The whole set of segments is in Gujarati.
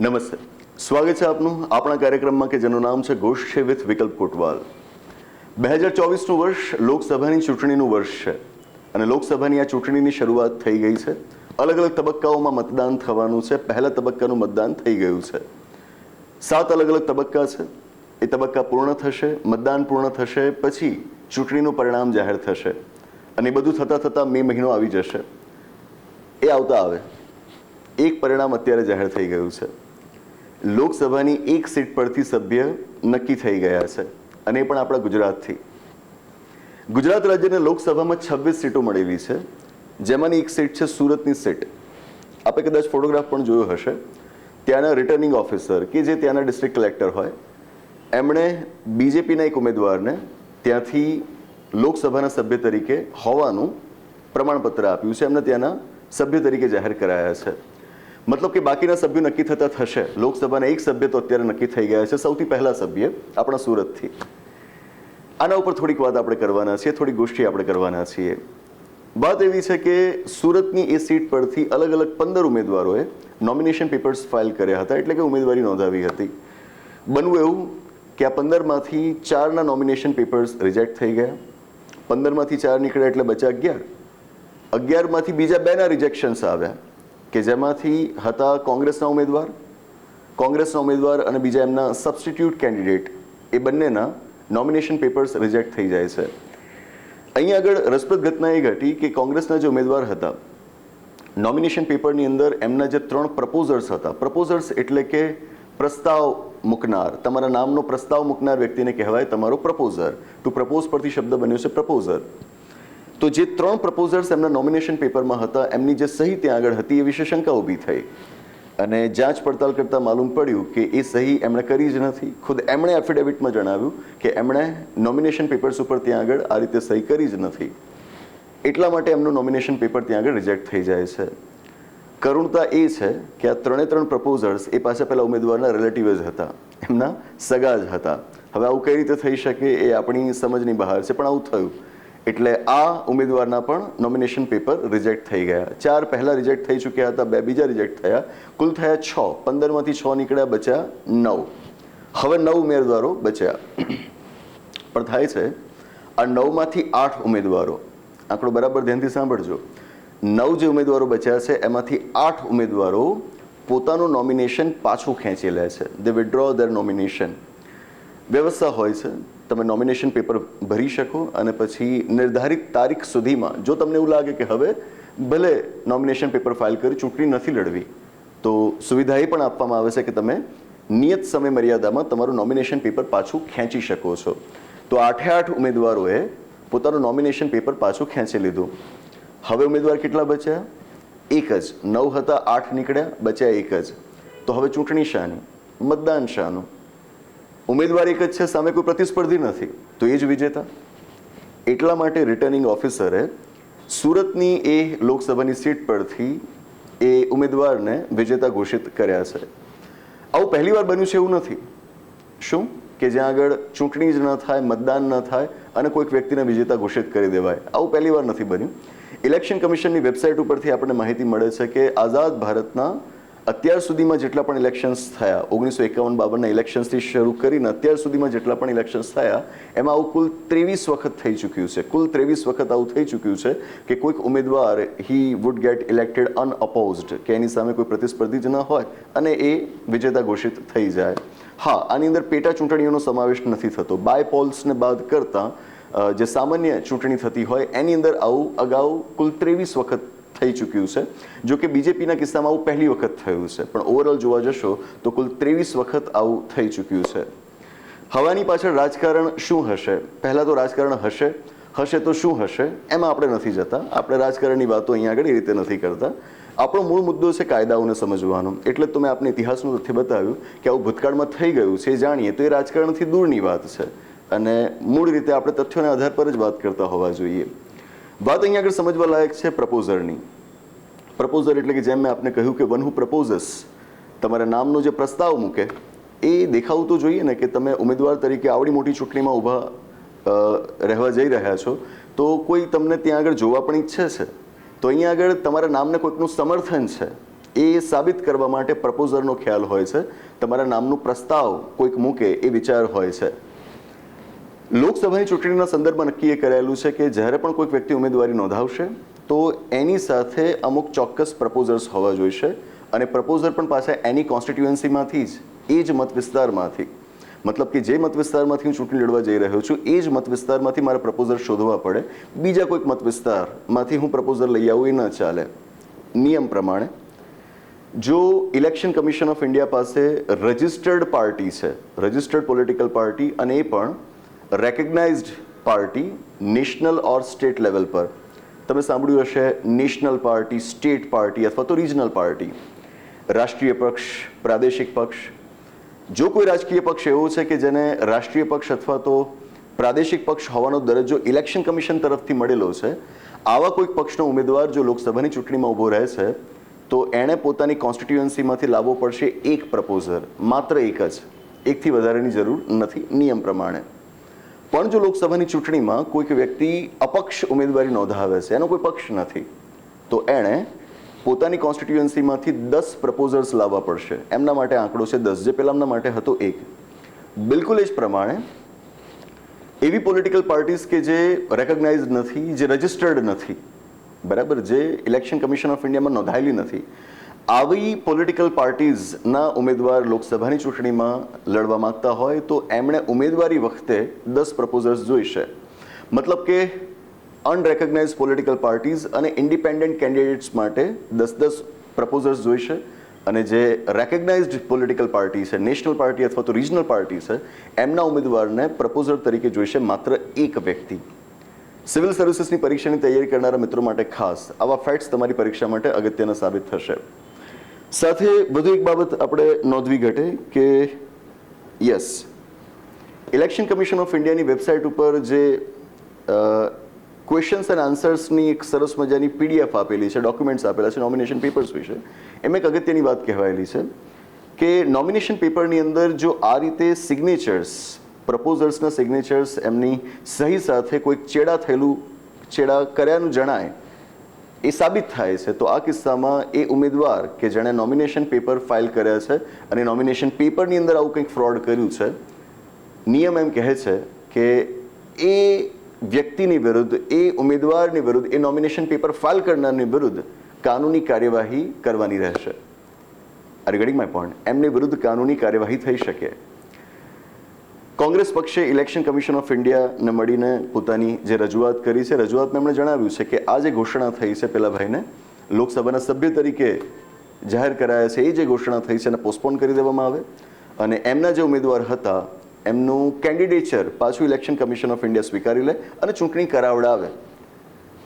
નમસ્તે. સ્વાગત છે આપનું આપણા કાર્યક્રમમાં કે જેનું નામ છે ગોષ્ઠ છે વિથ વિકલ્પ કોટવાલ. બે હજાર ચોવીસનું વર્ષ લોકસભાની ચૂંટણીનું વર્ષ છે અને લોકસભાની આ ચૂંટણીની શરૂઆત થઈ ગઈ છે. અલગ અલગ તબક્કાઓમાં મતદાન થવાનું છે. પહેલા તબક્કાનું મતદાન થઈ ગયું છે. સાત અલગ અલગ તબક્કા છે. એ તબક્કા પૂર્ણ થશે, મતદાન પૂર્ણ થશે, પછી ચૂંટણીનું પરિણામ જાહેર થશે. અને એ બધું થતાં થતાં મે મહિનો આવી જશે. એ આવતા આવે. એક પરિણામ અત્યારે જાહેર થઈ ગયું છે. લોકસભાની એક સીટ પરથી સભ્ય નક્કી થઈ ગયા છે અને એ પણ આપણા ગુજરાતથી. ગુજરાત રાજ્યને લોકસભામાં છવ્વીસ સીટો મળેલી છે. જેમાંની એક સીટ છે સુરતની સીટ. આપણે કદાચ ફોટોગ્રાફ પણ જોયો હશે. ત્યાંના રિટર્નિંગ ઓફિસર કે જે ત્યાંના ડિસ્ટ્રિક્ટ કલેક્ટર હોય, એમણે બીજેપીના એક ઉમેદવારને ત્યાંથી લોકસભાના સભ્ય તરીકે હોવાનું પ્રમાણપત્ર આપ્યું છે. એમને ત્યાંના સભ્ય તરીકે જાહેર કરાયા છે. મતલબ કે બાકીના સભ્યો નક્કી થતા થશે. લોકસભાના એક સભ્ય તો અત્યારે નક્કી થઈ ગયા છે. સૌથી પહેલા સભ્ય આપણા સુરતથી. આના ઉપર થોડીક વાત આપણે કરવાના છીએ, થોડી ગોષ્ઠી આપણે કરવાના છીએ. વાત એવી છે કે સુરતની એ સીટ પરથી અલગ અલગ પંદર ઉમેદવારોએ નોમિનેશન પેપર્સ ફાઇલ કર્યા હતા, એટલે કે ઉમેદવારી નોંધાવી હતી. બનવું એવું કે આ પંદરમાંથી ચારના નોમિનેશન પેપર્સ રિજેક્ટ થઈ ગયા. પંદરમાંથી ચાર નીકળ્યા એટલે બચ્યા અગિયાર. અગિયારમાંથી બીજા બેના રિજેક્શન્સ આવ્યા. કે જેમાંથી હતા કોંગ્રેસના ઉમેદવાર કોંગ્રેસના ઉમેદવાર અને બીજા એમના સબસ્ટિટ્યૂટ કેન્ડિડેટ એ બંનેના નોમિનેશન પેપર્સ રિજેક્ટ થઈ જાય છે. અહીંયા આગળ રસપ્રદ ઘટના એ ઘટી કે કોંગ્રેસના જે ઉમેદવાર હતા નોમિનેશન પેપરની અંદર એમના જે ત્રણ પ્રપોઝર્સ હતા પ્રપોઝર્સ એટલે કે પ્રસ્તાવ મૂકનાર, તમારા નામનો પ્રસ્તાવ મૂકનાર વ્યક્તિને કહેવાય તમારો પ્રપોઝર ટુ પ્રપોઝ પરથી શબ્દ બન્યો છે પ્રપોઝર તો જે ત્રણ પ્રપોઝર્સ એમના નોમિનેશન પેપરમાં હતા, એમની જે સહી ત્યાં આગળ હતી એ વિશે શંકા ઊભી થઈ. અને જાંચ પડતાલ કરતાં માલુમ પડ્યું કે એ સહી એમણે કરી જ નથી. ખુદ એમણે એફિડેવિટમાં જણાવ્યું કે એમણે નોમિનેશન પેપર્સ ઉપર ત્યાં આગળ આ રીતે સહી કરી જ નથી. એટલા માટે એમનું નોમિનેશન પેપર ત્યાં આગળ રિજેક્ટ થઈ જાય છે. કરુણતા એ છે કે આ ત્રણે ત્રણ પ્રપોઝર્સ એ પાછા પહેલા ઉમેદવારના રિલેટિવ જ હતા. એમના સગા જ હતા. હવે આવું કઈ રીતે થઈ શકે એ આપણી સમજની બહાર છે, પણ આવું થયું. એટલે આ ઉમેદવારના પણ નોમિનેશન પેપર રિજેક્ટ થઈ ગયા. ચાર પહેલા રિજેક્ટ થઈ ચૂક્યા હતા, બે બીજા રિજેક્ટ થયા. કુલ થયા છ. પંદરમાંથી છ નીકળ્યા, બચ્યા નવ. હવે નવ ઉમેદવારો બચ્યા. પણ થાય છે, આ નવમાંથી આઠ ઉમેદવારો. આંકડો બરાબર ધ્યાનથી સાંભળજો. નવ જે ઉમેદવારો બચ્યા છે, એમાંથી આઠ ઉમેદવારો પોતાનું નોમિનેશન પાછું ખેંચી લે છે. દે વિડ્રો ધેર નોમિનેશન વ્યવસ્થા હોય છે, તમે નોમિનેશન પેપર ભરી શકો અને પછી નિર્ધારિત તારીખ સુધીમાં જો તમને એવું લાગે કે હવે ભલે નોમિનેશન પેપર ફાઇલ કરી ચૂંટણી નથી લડવી, તો સુવિધા એ પણ આપવામાં આવે છે કે તમે નિયત સમય મર્યાદામાં તમારું નોમિનેશન પેપર પાછું ખેંચી શકો છો. તો આઠે આઠ ઉમેદવારોએ પોતાનું નોમિનેશન પેપર પાછું ખેંચી લીધું. હવે ઉમેદવાર કેટલા બચ્યા? એક જ. નવ હતા, આઠ નીકળ્યા, બચ્યા એક જ. તો હવે ચૂંટણી શાની? મતદાન શાનું? ઉમેદવાર એક જ છે, સામે કોઈ પ્રતિસ્પર્ધી નથી. તો એ જ વિજેતા? એટલા માટે રિટર્નિંગ ઓફિસરે સુરતની એ લોકસભાની સીટ પરથી એ ઉમેદવારને વિજેતા ઘોષિત કર્યા છે. આવું પહેલીવાર બન્યું છે એવું નથી. શું? કે જ્યાં આગળ ચૂંટણી જ ન થાય, મતદાન ન થાય અને કોઈક વ્યક્તિને વિજેતા ઘોષિત કરી દેવાય. આવું પહેલીવાર નથી બન્યું. ઇલેક્શન કમિશનની વેબસાઇટ ઉપરથી આપણને માહિતી મળે છે કે આઝાદ ભારતના અત્યાર સુધીમાં જેટલા પણ ઇલેક્શન્સ થયા, ઓગણીસો એકાવન બાવનના ઇલેક્શન્સથી શરૂ કરીને અત્યાર સુધીમાં જેટલા પણ ઇલેક્શન્સ થયા, એમાં આવું કુલ ત્રેવીસ વખત થઈ ચૂક્યું છે. કુલ ત્રેવીસ વખત આવું થઈ ચૂક્યું છે કે કોઈક ઉમેદવાર he would get elected unopposed કે એની સામે કોઈ પ્રતિસ્પર્ધી જ ન હોય અને એ વિજેતા ઘોષિત થઈ જાય. હા, આની અંદર પેટા ચૂંટણીઓનો સમાવેશ નથી થતો. બાય પોલ્સને બાદ કરતાં જે સામાન્ય ચૂંટણી થતી હોય, એની અંદર આવું અગાઉ કુલ ત્રેવીસ વખત થઈ ચૂક્યું છે. જો કે બીજેપીના કિસ્સામાં આવું પહેલી વખત થયું છે. પણ ઓવરઓલ જોવા જશો તો કુલ ત્રેવીસ વખત આવું થઈ ચૂક્યું છે. હવાની પાછળ રાજકારણ શું હશે? પહેલાં તો રાજકારણ હશે. હશે તો શું હશે? એમાં આપણે નથી જતા. આપણે રાજકારણની વાતો અહીંયા આગળ એ રીતે નથી કરતા. આપણો મૂળ મુદ્દો છે કાયદાઓને સમજવાનો. એટલે તો મેં આપણે ઇતિહાસનું તથ્ય બતાવ્યું કે આવું ભૂતકાળમાં થઈ ગયું છે, એ જાણીએ તો એ રાજકારણથી દૂરની વાત છે. અને મૂળ રીતે આપણે તથ્યોના આધાર પર જ વાત કરતા હોવા જોઈએ. વાત અહીંયા આગળ સમજવા લાયક છે પ્રપોઝરની. પ્રપોઝર એટલે કે જેમ મેં આપને કહ્યું કે વન હુ પ્રપોઝસ તમારા નામનો જે પ્રસ્તાવ મૂકે, એ દેખાવું તો જોઈએ ને કે તમે ઉમેદવાર તરીકે આવડી મોટી ચૂંટણીમાં ઊભા રહેવા જઈ રહ્યા છો, તો કોઈ તમને ત્યાં આગળ જોવા પણ ઈચ્છે છે. તો અહીંયા આગળ તમારા નામને કોઈકનું સમર્થન છે, એ સાબિત કરવા માટે પ્રપોઝરનો ખ્યાલ હોય છે. તમારા નામનું પ્રસ્તાવ કોઈક મૂકે એ વિચાર હોય છે. લોકસભાની ચૂંટણીના સંદર્ભમાં નક્કી એ કરાયેલું છે કે જ્યારે પણ કોઈક વ્યક્તિ ઉમેદવારી નોંધાવશે, તો એની સાથે અમુક ચોક્કસ પ્રપોઝર્સ હોવા જોઈશે અને પ્રપોઝર પણ પાછા એની કોન્સ્ટિટ્યુએન્સીમાંથી જ, એ જ મત વિસ્તારમાંથી મતલબ કે જે મત વિસ્તારમાંથી હું ચૂંટણી લડવા જઈ રહ્યો છું, એ જ મત વિસ્તારમાંથી મારે પ્રપોઝર શોધવા પડે. બીજા કોઈક મત વિસ્તારમાંથી હું પ્રપોઝર લઈ આવું, એ ન ચાલે. નિયમ પ્રમાણે. જો ઇલેક્શન કમિશન ઓફ ઇન્ડિયા પાસે રજિસ્ટર્ડ પાર્ટી છે રજિસ્ટર્ડ પોલિટિકલ પાર્ટી અને એ પણ recognized party national or state level પર તમે સાંભળ્યું હશે નેશનલ પાર્ટી સ્ટેટ પાર્ટી અથવા તો રિજનલ પાર્ટી રાષ્ટ્રીય પક્ષ, પ્રાદેશિક પક્ષ. જો કોઈ રાજકીય પક્ષ એવો છે કે જેને રાષ્ટ્રીય પક્ષ અથવા તો પ્રાદેશિક પક્ષ હોવાનો દરજ્જો ઇલેક્શન કમિશન તરફથી મળેલો છે, આવા કોઈક પક્ષનો ઉમેદવાર જો લોકસભાની ચૂંટણીમાં ઊભો રહે છે, તો એણે પોતાની કોન્સ્ટિટ્યુઅન્સીમાંથી લાવવો પડશે એક પ્રપોઝર માત્ર એક જ. એકથી વધારેની જરૂર નથી, નિયમ પ્રમાણે. પણ જો લોકસભાની ચૂંટણીમાં કોઈક વ્યક્તિ અપક્ષ ઉમેદવારી નોંધાવે છે, એનો કોઈ પક્ષ નથી, તો એણે પોતાની કોન્સ્ટિટ્યુઅન્સીમાંથી દસ પ્રપોઝર્સ લાવવા પડશે. એમના માટે આંકડો છે દસ. જે પહેલાંના માટે હતો એક. બિલકુલ એ જ પ્રમાણે એવી પોલિટિકલ પાર્ટીઝ કે જે રેકગ્નાઇઝ નથી, જે રજિસ્ટર્ડ નથી, બરાબર, જે ઇલેક્શન કમિશન ઓફ ઇન્ડિયામાં નોંધાયેલી નથી આવી પોલિટિકલ પાર્ટીઝના ઉમેદવાર લોકસભાની ચૂંટણીમાં લડવા માંગતા હોય તો એમણે ઉમેદવારી વખતે દસ પ્રપોઝર્સ જોઈશે મતલબ કે અનરેકગ્નાઇઝ પોલિટિકલ પાર્ટીઝ અને ઇન્ડિપેન્ડન્ટ કેન્ડિડેટ્સ માટે દસ દસ પ્રપોઝર્સ જોઈશે અને જે રેકગ્નાઇઝડ પોલિટિકલ પાર્ટી છે નેશનલ પાર્ટી અથવા તો રિજનલ પાર્ટી છે, એમના ઉમેદવારને પ્રપોઝર તરીકે જોઈશે માત્ર એક વ્યક્તિ. સિવિલ સર્વિસીસની પરીક્ષાની તૈયારી કરનારા મિત્રો માટે ખાસ. આવા ફેક્ટ્સ તમારી પરીક્ષા માટે અગત્યના સાબિત થશે. સાથે વધુ એક બાબત આપણે નોંધવી ઘટે કે યસ, ઇલેક્શન કમિશન ઓફ ઇન્ડિયાની વેબસાઇટ ઉપર જે ક્વેશ્ચન્સ એન્ડ આન્સર્સની એક સરસ મજાની પીડીએફ આપેલી છે ડોક્યુમેન્ટ્સ આપેલા છે નોમિનેશન પેપર્સ વિશે, એમ એક અગત્યની વાત કહેવાયેલી છે કે નોમિનેશન પેપરની અંદર જો આ રીતે સિગ્નેચર્સ પ્રપોઝર્સના સિગ્નેચર્સ એમની સહી સાથે કોઈક ચેડા થયેલું, ચેડા કર્યાનું જણાય એ સાબિત થાય છે. તો આ કિસ્સામાં એ ઉમેદવાર કે જેણે નોમિનેશન પેપર ફાઇલ કર્યા છે અને નોમિનેશન પેપરની અંદર આવું કંઈક ફ્રોડ કર્યું છે, નિયમ એમ કહે છે કે એ વ્યક્તિની વિરુદ્ધ, એ ઉમેદવારની વિરુદ્ધ, એ નોમિનેશન પેપર ફાઇલ કરનારની વિરુદ્ધ કાનૂની કાર્યવાહી કરવાની રહેશે. આર રિગાર્ડિંગ માય પોઈન્ટ એમની વિરુદ્ધ કાનૂની કાર્યવાહી થઈ શકે. કોંગ્રેસ પક્ષે ઇલેક્શન કમિશન ઓફ ઇન્ડિયાને મળીને પોતાની જે રજૂઆત કરી છે, રજૂઆતમાં એમણે જણાવ્યું છે કે આ જે ઘોષણા થઈ છે પેલા ભાઈને, લોકસભાના સભ્ય તરીકે જાહેર કરાયા છે, એ જે ઘોષણા થઈ છે એને પોસ્ટપોન કરી દેવામાં આવે અને એમના જે ઉમેદવાર હતા, એમનું કેન્ડિડેચર પાછું ઇલેક્શન કમિશન ઓફ ઇન્ડિયા સ્વીકારી લે અને ચૂંટણી કરાવડાવે.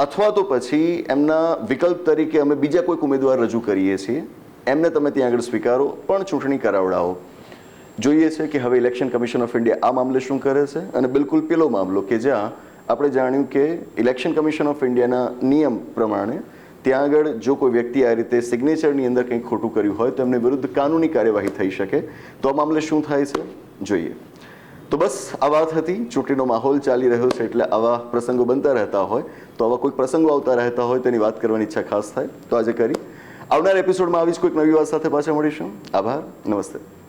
અથવા તો પછી એમના વિકલ્પ તરીકે અમે બીજા કોઈક ઉમેદવાર રજૂ કરીએ છીએ, એમને તમે ત્યાં આગળ સ્વીકારો, પણ ચૂંટણી કરાવડાવો. જોઈએ છે કે હવે ઇલેક્શન કમિશન ઓફ ઇન્ડિયા આ મામલે શું કરે છે? અને બિલકુલ પેલો મામલો કે જ્યાં આપણે જાણ્યું કે ઇલેક્શન કમિશન ઓફ ઇન્ડિયાના નિયમ પ્રમાણે ત્યાં આગળ જો કોઈ વ્યક્તિ આ રીતે સિગ્નેચરની અંદર કંઈક ખોટું કર્યું હોય તો એમને વિરુદ્ધ કાનૂની કાર્યવાહી થઈ શકે. તો આ મામલે શું થાય છે? જોઈએ. તો બસ આ વાત હતી. ચૂંટણીનો માહોલ ચાલી રહ્યો છે એટલે આવા પ્રસંગો બનતા રહેતા હોય, તો આવા કોઈક પ્રસંગો આવતા રહેતા હોય તેની વાત કરવાની ઈચ્છા ખાસ થાય. તો આજે કરી. આવનાર એપિસોડમાં આવી જ કોઈક નવી વાત સાથે પાછા મળીશું. આભાર. નમસ્તે.